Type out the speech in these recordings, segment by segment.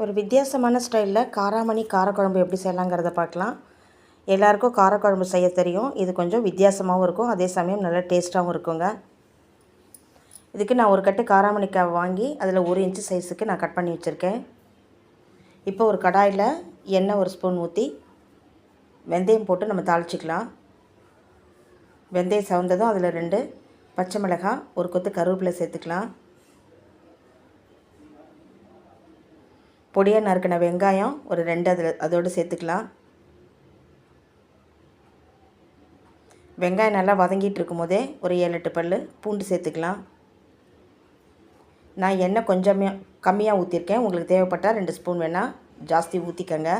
ஒரு வித்தியாசமான ஸ்டைலில் காராமணி காரக்குழம்பு எப்படி செய்யலாங்கிறத பார்க்கலாம். எல்லாருக்கும் காரக்குழம்பு செய்ய தெரியும். இது கொஞ்சம் வித்தியாசமாகவும் இருக்கும். அதே சமயம் நல்லா டேஸ்ட்டாகவும் இருக்குங்க. இதுக்கு நான் ஒரு கட்டு காராமணிக்காய் வாங்கி அதில் ஒரு இன்ச்சு சைஸுக்கு நான் கட் பண்ணி வச்சுருக்கேன். இப்போ ஒரு கடாயில் எண்ணெய் ஒரு ஸ்பூன் ஊற்றி வெந்தயம் போட்டு நம்ம தாளிச்சிக்கலாம். வெந்தயம் சவந்ததும் அதில் ரெண்டு பச்சை மிளகாய் ஒரு கொத்து கருவேப்பிலை சேர்த்துக்கலாம். பொடியாக நறுக்கின வெங்காயம் ஒரு ரெண்டு அதில் அதோடு சேர்த்துக்கலாம். வெங்காயம் நல்லா வதங்கிட்டு இருக்கும்போதே ஒரு ஏழு எட்டு பல் பூண்டு சேர்த்துக்கலாம். நான் எண்ணெய் கொஞ்சமே கம்மியாக ஊற்றிருக்கேன் உங்களுக்கு தேவைப்பட்டால் ரெண்டு ஸ்பூன் வேணால் ஜாஸ்தி ஊற்றிக்கங்க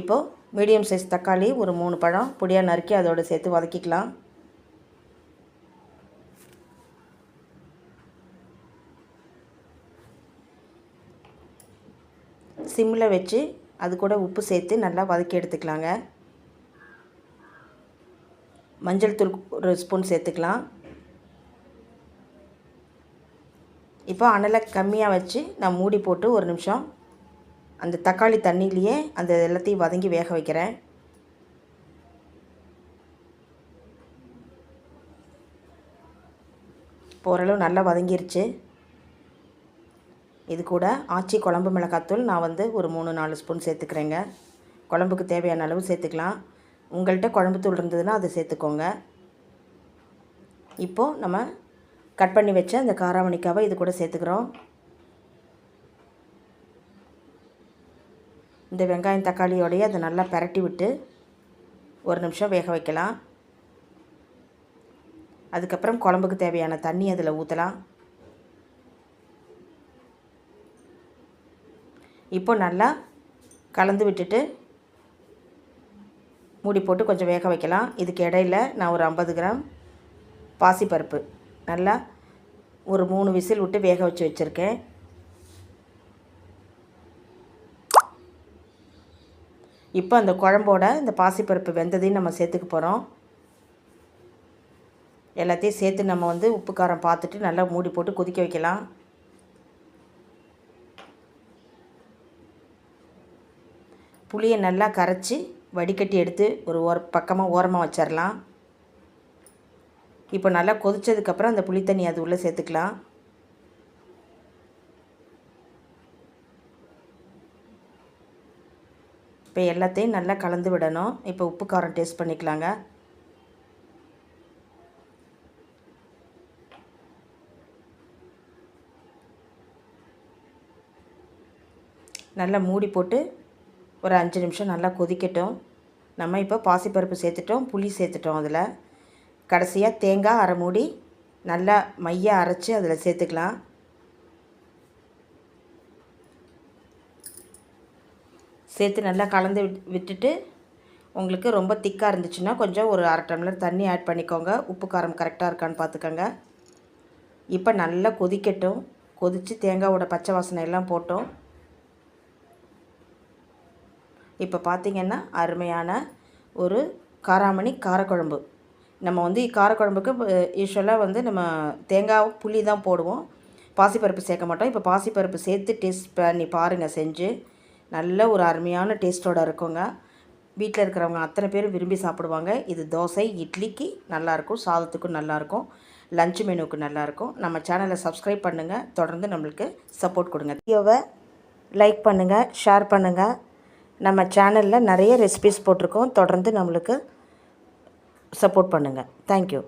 இப்போது மீடியம் சைஸ் தக்காளி ஒரு மூணு பழம் பொடியாக நறுக்கி அதோடு சேர்த்து வதக்கிக்கலாம். சிம்மில் வச்சு அது கூட உப்பு சேர்த்து நல்லா வதக்கி எடுத்துக்கலாங்க. மஞ்சள் தூள் ஒரு ஸ்பூன் சேர்த்துக்கலாம். இப்போ அனலை கம்மியாக வச்சு நான் மூடி போட்டு ஒரு நிமிஷம் அந்த தக்காளி தண்ணியிலையே அந்த எல்லாத்தையும் வதங்கி வேக வைக்கிறேன். இப்போ ஓரளவு நல்லா வதங்கிருச்சு. இது கூட ஆச்சி குழம்பு மிளகாத்தூள் நான் வந்து ஒரு மூணு நாலு ஸ்பூன் சேர்த்துக்கிறேங்க. குழம்புக்கு தேவையான அளவு சேர்த்துக்கலாம். உங்கள்கிட்ட குழம்பு தூள் இருந்ததுன்னா அதை சேர்த்துக்கோங்க. இப்போது நம்ம கட் பண்ணி வச்ச அந்த காராமணிக்காவை இது கூட சேர்த்துக்கிறோம். இந்த வெங்காயம் தக்காளியோடையே அதை நல்லா பரட்டி விட்டு ஒரு நிமிஷம் வேக வைக்கலாம். அதுக்கப்புறம் குழம்புக்கு தேவையான தண்ணி அதில் ஊற்றலாம் இப்போ நல்லா கலந்து விட்டுட்டு மூடி போட்டு கொஞ்சம் வேக வைக்கலாம். இதுக்கு இடையில் நான் ஒரு ஐம்பது கிராம் பாசிப்பருப்பு நல்லா ஒரு மூணு விசில் விட்டு வேக வச்சு வச்சுருக்கேன். இப்போ அந்த குழம்போட இந்த பாசிப்பருப்பு வெந்ததையும் நம்ம சேர்த்துக்க போகிறோம் எல்லாத்தையும் சேர்த்து நம்ம வந்து உப்பு காரம் பார்த்துட்டு நல்லா மூடி போட்டு கொதிக்க வைக்கலாம். புளியை நல்லா கரைச்சி வடிகட்டி எடுத்து ஒரு ஓர பக்கமாக ஓரமாக வச்சிடலாம் இப்போ நல்லா கொதித்ததுக்கப்புறம் அந்த புளி தண்ணி அது உள்ளே சேர்த்துக்கலாம். இப்போ எல்லாத்தையும் நல்லா கலந்து விடணும். இப்போ உப்பு காரம் டேஸ்ட் பண்ணிக்கலாங்க. நல்லா மூடி போட்டு ஒரு அஞ்சு நிமிஷம் நல்லா கொதிக்கட்டும். நம்ம இப்போ பாசிப்பருப்பு சேர்த்துட்டோம் புளி சேர்த்துட்டோம் அதில். கடைசியாக தேங்காய் அரை மூடி நல்லா மைய அரைச்சி அதில் சேர்த்துக்கலாம். சேர்த்து நல்லா கலந்து விட்டுட்டு உங்களுக்கு ரொம்ப திக்காக இருந்துச்சுன்னா கொஞ்சம் ஒரு அரை டம்ளர் தண்ணி ஆட் பண்ணிக்கோங்க. உப்பு காரம் கரெக்டாக இருக்கான்னு பார்த்துக்கோங்க. இப்போ நல்லா கொதிக்கட்டும். கொதித்து தேங்காவோட பச்சை வாசனை எல்லாம் போட்டோம். இப்போ பார்த்திங்கன்னா அருமையான ஒரு காராமணி காரக்குழம்பு. நம்ம வந்து காரக்குழம்புக்கு யூஸ்வலாக வந்து நம்ம தேங்காய் புளி தான் போடுவோம். பாசிப்பருப்பு சேர்க்க மாட்டோம். இப்போ பாசிப்பருப்பு சேர்த்து டேஸ்ட் பண்ணி பாருங்கள் செஞ்சு. நல்ல ஒரு அருமையான டேஸ்ட்டோடு இருக்குங்க. வீட்டில் இருக்கிறவங்க அத்தனை பேரும் விரும்பி சாப்பிடுவாங்க. இது தோசை இட்லிக்கு நல்லாயிருக்கும். சாதத்துக்கும் நல்லாயிருக்கும். லஞ்ச் மெனுவுக்கு நல்லாயிருக்கும். நம்ம சேனலை சப்ஸ்கிரைப் பண்ணுங்கள் தொடர்ந்து நம்மளுக்கு சப்போர்ட் கொடுங்க. வீடியோவை லைக் பண்ணுங்கள் ஷேர் பண்ணுங்கள் நம்ம சேனலில் நிறைய ரெசிபிஸ் போட்டிருக்கோம். தொடர்ந்து நம்மளுக்கு சப்போர்ட் பண்ணுங்கள் தேங்க்யூ